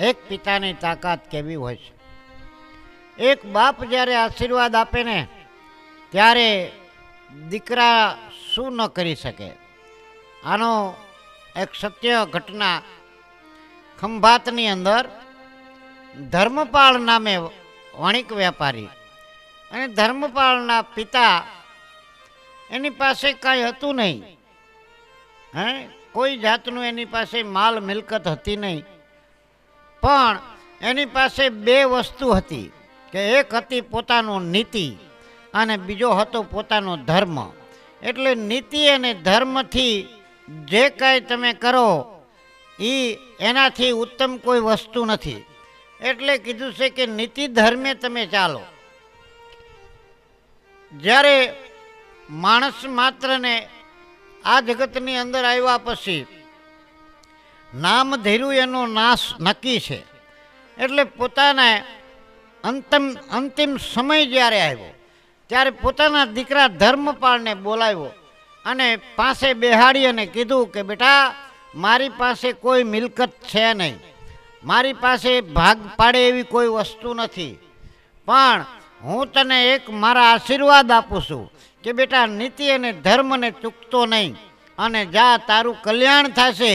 એક પિતાની તાકાત કેવી હોય છે? એક બાપ જ્યારે આશીર્વાદ આપે ને, ત્યારે દીકરા શું ન કરી શકે? આનો એક સત્ય ઘટના ખંભાતની અંદર ધર્મપાળ નામે વણિક વેપારી અને ધર્મપાળના પિતા એની પાસે કાંઈ હતું નહીં. હે? કોઈ જાતનું એની પાસે માલ મિલકત હતી નહીં. પણ એની પાસે બે વસ્તુ હતી કે એક હતી પોતાનો નીતિ અને બીજો હતો પોતાનો ધર્મ. એટલે નીતિ અને ધર્મથી જે કાંઈ તમે કરો એ એનાથી ઉત્તમ કોઈ વસ્તુ નથી. એટલે કીધું છે કે નીતિ ધર્મે તમે ચાલો. જ્યારે માણસ માત્રને આ જગતની અંદર આવ્યા પછી નામ ધીરું એનો નાશ નક્કી છે. એટલે પોતાના અંતિમ અંતિમ સમય જ્યારે આવ્યો, ત્યારે પોતાના દીકરા ધર્મપાળને બોલાવ્યો અને પાસે બેહાડી અને કીધું કે, બેટા, મારી પાસે કોઈ મિલકત છે નહીં. મારી પાસે ભાગ પાડે એવી કોઈ વસ્તુ નથી. પણ હું તને એક મારા આશીર્વાદ આપું છું કે, બેટા, નીતિ અને ધર્મને ચૂકતો નહીં અને જા, તારું કલ્યાણ થશે.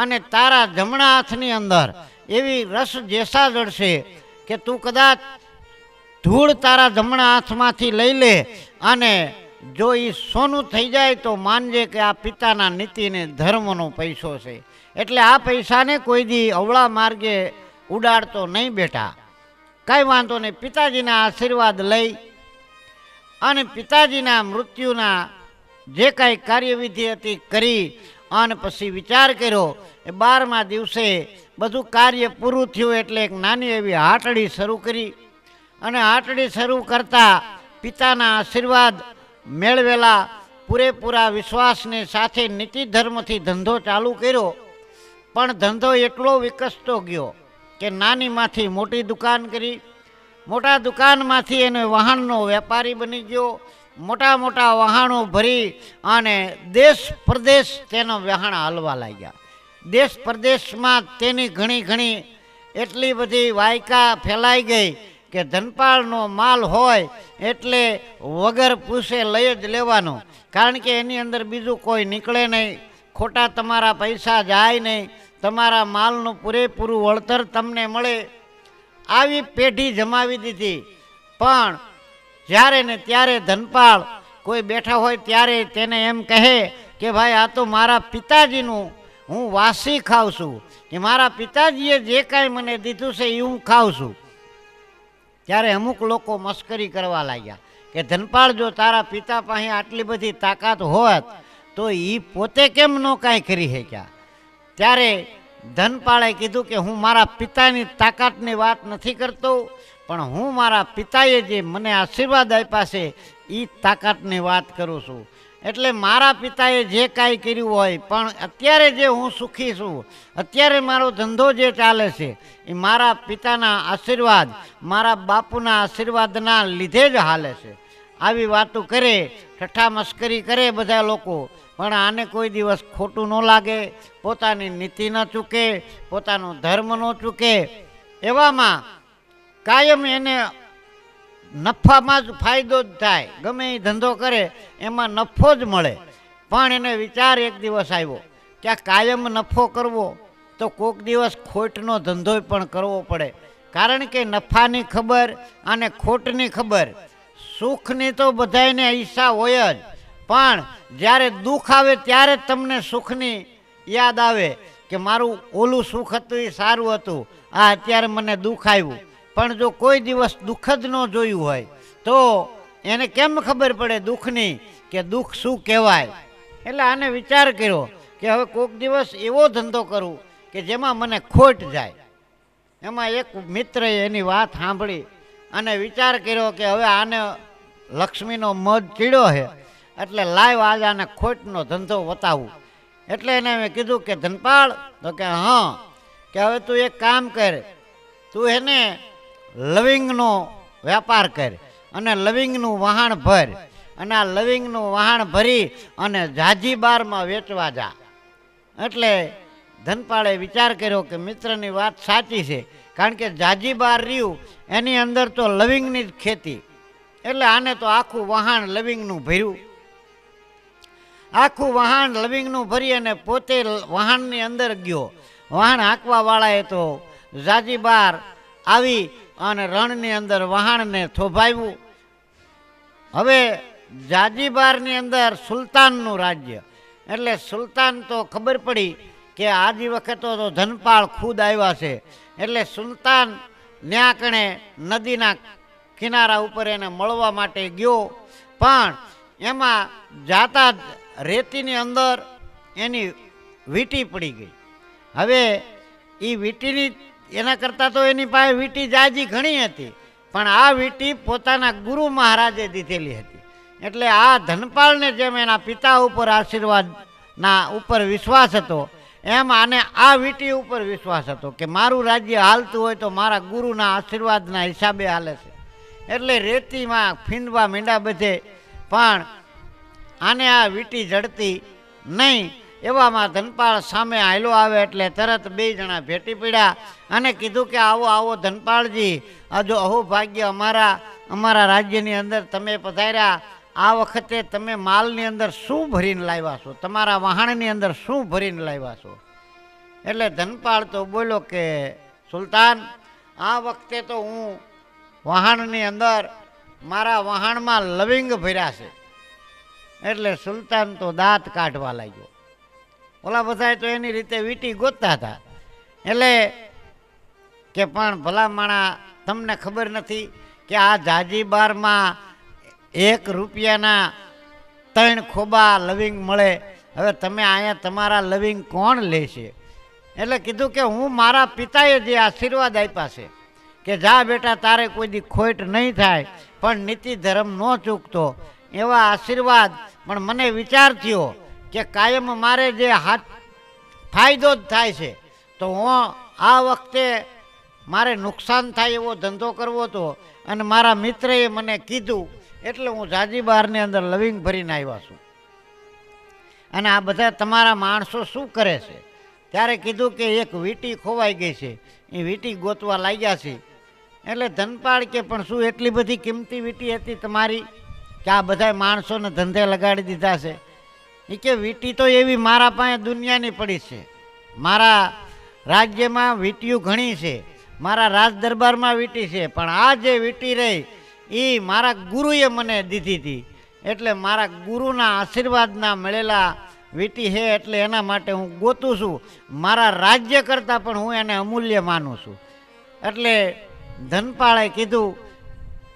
અને તારા જમણા હાથની અંદર એવી રસ જેસા જડશે કે તું કદાચ ધૂળ તારા જમણા હાથમાંથી લઈ લે અને જો એ સોનું થઈ જાય તો માનજે કે આ પિતાના નીતિ અને ધર્મનો પૈસો છે. એટલે આ પૈસાને કોઈ દી અવળા માર્ગે ઉડાડતો નહીં બેટા. કાંઈ વાંધો નહીં. પિતાજીના આશીર્વાદ લઈ અને પિતાજીના મૃત્યુના જે કાંઈ કાર્યવિધિ હતી કરી અને પછી વિચાર કર્યો એ બારમા દિવસે બધું કાર્ય પૂરું થયું એટલે એક નાની એવી હાટડી શરૂ કરી. અને હાટડી શરૂ કરતાં પિતાના આશીર્વાદ મેળવેલા પૂરેપૂરા વિશ્વાસને સાથે નીતિ ધર્મથી ધંધો ચાલુ કર્યો. પણ ધંધો એટલો વિકસતો ગયો કે નાનીમાંથી મોટી દુકાન કરી. મોટા દુકાનમાંથી એને વાહનનો વેપારી બની ગયો. મોટા મોટા વહાણો ભરી અને દેશ પ્રદેશ તેનો વહાણ હાલવા લાગ્યા. દેશ પ્રદેશમાં તેની ઘણી ઘણી એટલી બધી વાયકા ફેલાઈ ગઈ કે ધનપાળનો માલ હોય એટલે વગર પૂછે લઈ જ લેવાનો. કારણ કે એની અંદર બીજું કોઈ નીકળે નહીં. ખોટા તમારા પૈસા જાય નહીં. તમારા માલનું પૂરેપૂરું વળતર તમને મળે. આવી પેઢી જમાવી દીધી. પણ જ્યારે ને ત્યારે ધનપાળ કોઈ બેઠા હોય ત્યારે તેને એમ કહે કે ભાઈ, આ તો મારા પિતાજીનું હું વાસી ખાઉં છું. કે મારા પિતાજીએ જે કાંઈ મને દીધું છે એ હું ખાઉં છું. ત્યારે અમુક લોકો મસ્કરી કરવા લાગ્યા કે, ધનપાળ, જો તારા પિતા પાસે આટલી બધી તાકાત હોત, તો એ પોતે કેમ ન કાંઈ કરી શક્યા? ત્યારે ધનપાળે કીધું કે, હું મારા પિતાની તાકાતની વાત નથી કરતો. પણ હું મારા પિતાએ જે મને આશીર્વાદ આપ્યા છે એ તાકાતની વાત કરું છું. એટલે મારા પિતાએ જે કાંઈ કર્યું હોય, પણ અત્યારે જે હું સુખી છું, અત્યારે મારો ધંધો જે ચાલે છે, એ મારા પિતાના આશીર્વાદ, મારા બાપુના આશીર્વાદના લીધે જ હાલે છે. આવી વાતો કરે, ઠઠ્ઠા મસ્કરી કરે બધા લોકો, પણ આને કોઈ દિવસ ખોટું ન લાગે, પોતાની નીતિ ન ચૂકે, પોતાનો ધર્મ ન ચૂકે. એવામાં કાયમ એને નફામાં જ ફાયદો જ થાય. ગમે એ ધંધો કરે, એમાં નફો જ મળે. પણ એને વિચાર એક દિવસ આવ્યો કે આ કાયમ નફો કરવો તો કોક દિવસ ખોટનો ધંધો પણ કરવો પડે. કારણ કે નફાની ખબર અને ખોટની ખબર, સુખની તો બધાને ઈચ્છા હોય જ. પણ જ્યારે દુઃખ આવે ત્યારે જ તમને સુખની યાદ આવે કે મારું ઓલું સુખ હતું એ સારું હતું. આ અત્યારે મને દુઃખ આવ્યું. પણ જો કોઈ દિવસ દુઃખ જ ન જોયું હોય, તો એને કેમ ખબર પડે દુઃખની કે દુઃખ શું કહેવાય? એટલે આને વિચાર કર્યો કે હવે કોઈક દિવસ એવો ધંધો કરું કે જેમાં મને ખોટ જાય. એમાં એક મિત્રએ એની વાત સાંભળી અને વિચાર કર્યો કે હવે આને લક્ષ્મીનો મધ ચીડ્યો છે, એટલે લાઈવ આજે આને ખોટનો ધંધો બતાવું એટલે એને મેં કીધું કે ધનપાળ, તો કે હા, કે હવે તું એક કામ કર, તું એને લવિંગનો વેપાર કર અને લવિંગનું વહાણ ભર. અને આ લવિંગનું વહાણ ભરી અને જાજીબારમાં વેચવા જા. એટલે ધનપાળે વિચાર કર્યો કે મિત્રની વાત સાચી છે, કારણ કે જાજીબાર રહ્યું, એની અંદર તો લવિંગની જ ખેતી. એટલે આને તો આખું વહાણ લવિંગનું ભર્યું. આખું વહાણ લવિંગનું ભરી અને પોતે વહાણની અંદર ગયો. વહાણ હાંકવાવાળાએ તો જાજીબાર આવી અને રણની અંદર વહાણને થોભાવ્યું. હવે જાજીબારની અંદર સુલતાનનું રાજ્ય. એટલે સુલતાન તો ખબર પડી કે આજી વખતો તો ધનપાળ ખુદ આવ્યા છે. એટલે સુલતાન ન્યા કણે નદીના કિનારા ઉપર એને મળવા માટે ગયો. પણ એમાં જાતા જ રેતીની અંદર એની વીંટી પડી ગઈ. હવે એ વીંટીની એના કરતાં તો એની પાસે વીંટી જાજી ઘણી હતી, પણ આ વીંટી પોતાના ગુરુ મહારાજે દીધેલી હતી. એટલે આ ધનપાળને જેમ એના પિતા ઉપર આશીર્વાદના ઉપર વિશ્વાસ હતો, એમ આને આ વીંટી ઉપર વિશ્વાસ હતો કે મારું રાજ્ય હાલતું હોય તો મારા ગુરુના આશીર્વાદના હિસાબે હાલે છે. એટલે રેતીમાં ફીંદવા મીંડા બધે, પણ આને આ વીંટી જડતી નહીં. એવામાં ધનપાળ સામે આયલો આવે એટલે તરત બે જણા ભેટી પડ્યા અને કીધું કે આવો આવો ધનપાળજી. આજો અહોભાગ્ય અમારા અમારા રાજ્યની અંદર તમે પધાર્યા. આ વખતે તમે માલની અંદર શું ભરીને લાવ્યા છો? તમારા વહાણની અંદર શું ભરીને લાવ્યા છો? એટલે ધનપાળ તો બોલો કે, સુલતાન, આ વખતે તો હું વહાણની અંદર મારા વહાણમાં લવિંગ ભર્યા છે. એટલે સુલતાન તો દાંત કાઢવા લાગ્યો. ઓલા બધા તો એની રીતે વીંટી ગોતતા હતા. એટલે કે પણ ભલા માણા તમને ખબર નથી કે આ જાજીબારમાં એક રૂપિયાના ત્રણ ખોબા લવિંગ મળે. હવે તમે અહીંયા તમારા લવિંગ કોણ લેશે? એટલે કીધું કે હું મારા પિતાએ જે આશીર્વાદ આપ્યા છે કે જા બેટા, તારે કોઈ દી ખોટ નહીં થાય, પણ નીતિ ધર્મ ન ચૂકતો. એવા આશીર્વાદ, પણ મને વિચાર થયો કે કાયમ મારે જે હાથ ફાયદો જ થાય છે, તો હું આ વખતે મારે નુકસાન થાય એવો ધંધો કરવો હતો અને મારા મિત્રએ મને કીધું, એટલે હું જાજીબારની અંદર લવિંગ ભરીને આવ્યા છું. અને આ બધા તમારા માણસો શું કરે છે? ત્યારે કીધું કે એક વીંટી ખોવાઈ ગઈ છે, એ વીંટી ગોતવા લાગ્યા છે. એટલે ધનપાળ કે, પણ શું એટલી બધી કિંમતી વીંટી હતી તમારી? કે આ બધા માણસોને ધંધે લગાડી દીધા છે? એ કે વીંટી તો એવી મારા પાસે દુનિયાની પડી છે. મારા રાજ્યમાં વીંટીઓ ઘણી છે. મારા રાજ દરબારમાં વીંટી છે. પણ આ જે વીંટી રહી એ મારા ગુરુએ મને દીધી હતી એટલે મારા ગુરુના આશીર્વાદના મળેલા વીંટી છે એટલે એના માટે હું ગોતું છું. મારા રાજ્ય કરતાં પણ હું એને અમૂલ્ય માનું છું. એટલે ધનપાળે કીધું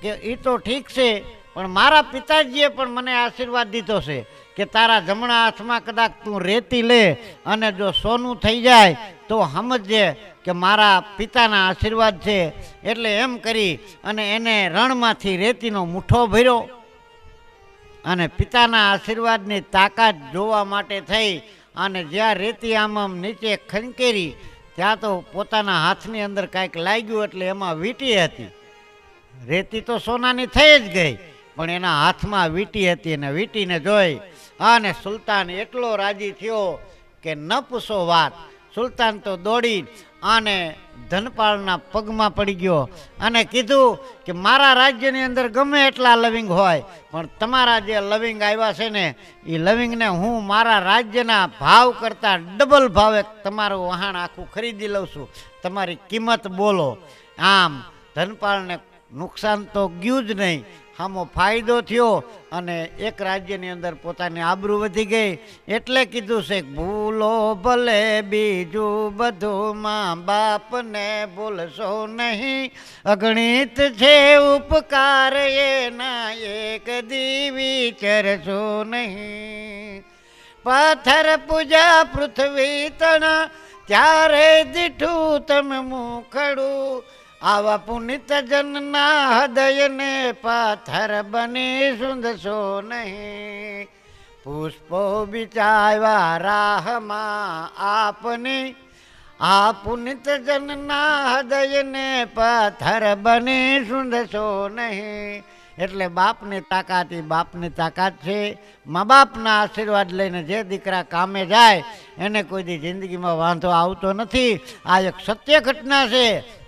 કે એ તો ઠીક છે, પણ મારા પિતાજીએ પણ મને આશીર્વાદ દીધો છે. કે તારા જમણા હાથમાં કદાચ તું રેતી લે અને જો સોનું થઈ જાય, તો સમજજે કે મારા પિતાના આશીર્વાદ છે. એટલે એમ કરી અને એને રણમાંથી રેતીનો મુઠ્ઠો ભર્યો અને પિતાના આશીર્વાદની તાકાત જોવા માટે થઈ અને જ્યાં રેતી આમ આમ નીચે ખંકેરી, ત્યાં તો પોતાના હાથની અંદર કાંઈક લાગ્યું એટલે એમાં વીંટી હતી. રેતી તો સોનાની થઈ જ ગઈ. પણ એના હાથમાં વીંટી હતી અને વીંટીને જોઈ અને સુલતાન એટલો રાજી થયો કે ન પૂછો વાત. સુલતાન તો દોડી અને ધનપાળના પગમાં પડી ગયો અને કીધું કે મારા રાજ્યની અંદર ગમે એટલા લવિંગ હોય, પણ તમારા જે લવિંગ આવ્યા છે ને, એ લવિંગને હું મારા રાજ્યના ભાવ કરતાં ડબલ ભાવે તમારું વહાણ આખું ખરીદી લઉં છું. તમારી કિંમત બોલો. આમ ધનપાળને નુકસાન તો ગયું જ નહીં આમો ફાયદો થયો અને એક રાજ્યની અંદર પોતાની આબરૂ વધી ગઈ. એટલે કીધું છે, ભૂલો ભલે બીજું બધું મા બાપને ભૂલશો નહીં. અગણિત છે ઉપકાર એના એક દી વિચરશો નહીં. પથ્થર પૂજા પૃથ્વી તણા, ત્યારે દીઠું તમે મુખડું. આવા પુનિત જનના હૃદયને પાથર બની સુંદશો નહીં. પુષ્પો બિચાવ્યા રાહમાં આપની આ પુનિત જનના હૃદયને પાથર બની સુંદશો નહીં. એટલે બાપની તાકાત એ બાપની તાકાત છે. મા બાપના આશીર્વાદ લઈને જે દીકરા કામે જાય, એને કોઈ દી જિંદગીમાં વાંધો આવતો નથી. આ એક સત્ય ઘટના છે.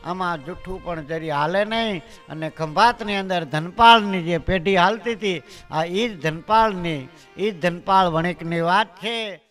આમાં જુઠ્ઠું પણ જરી હાલે નહીં અને ખંભાતની અંદર ધનપાળની જે પેઢી હાલતી હતી, આ એ જ ધનપાળની એ જ ધનપાળ વણિકની વાત છે.